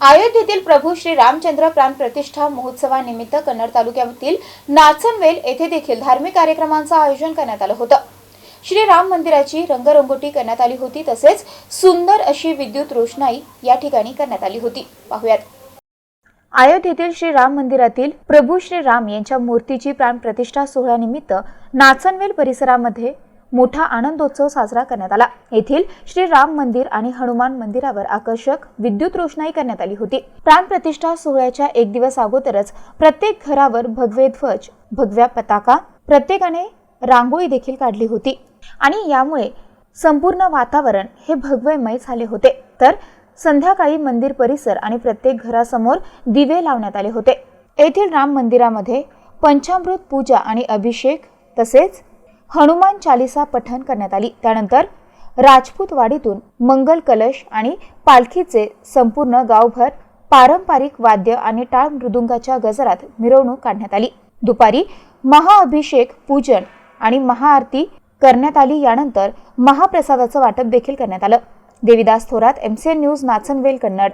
अयोध्येतील प्रभू श्री रामचंद्र प्राण प्रतिष्ठा महोत्सवानिमित्त कन्नड तालुक्यातील नाचनवेल येथे देखील धार्मिक कार्यक्रमांचं आयोजन करण्यात आलं होतं. श्री राम मंदिराची रंगरंगोटी करण्यात आली होती तसेच सुंदर अशी विद्युत रोषणाई या ठिकाणी करण्यात आली होती. पाहुयात. अयोध्येतील श्री राम मंदिरातील प्रभू श्री राम यांच्या मूर्तीची प्राणप्रतिष्ठा सोहळ्यानिमित्त नाचनवेल परिसरामध्ये मोठा आनंदोत्सव साजरा करण्यात आला. येथील श्री राम मंदिर आणि हनुमान मंदिरावर आकर्षक विद्युत रोषणाई करण्यात आली होती. प्राणप्रतिष्ठा सोहळ्याच्या एक दिवस अगोदरच प्रत्येक घरावर भगवे ध्वज भगव्या पताका प्रत्येकाने रांगोळी देखील काढली होती. आणि यामुळे संपूर्ण वातावरण हे भगवेमय झाले होते. तर संध्याकाळी मंदिर परिसर आणि प्रत्येक घरासमोर दिवे लावण्यात आले होते. येथील राम मंदिरामध्ये पंचामृत पूजा आणि अभिषेक तसेच हनुमान चालिसा पठण करण्यात आली. त्यानंतर राजपूत वाडीतून मंगल कलश आणि पालखीचे संपूर्ण गावभर पारंपरिक वाद्य आणि टाळ मृदुंगाच्या गजरात मिरवणूक काढण्यात आली. दुपारी महाअभिषेक पूजन आणि महाआरती करण्यात आली. यानंतर महाप्रसादाचं वाटप देखील करण्यात आलं. Devidas Thorat MCN news Nachanvel Kannad.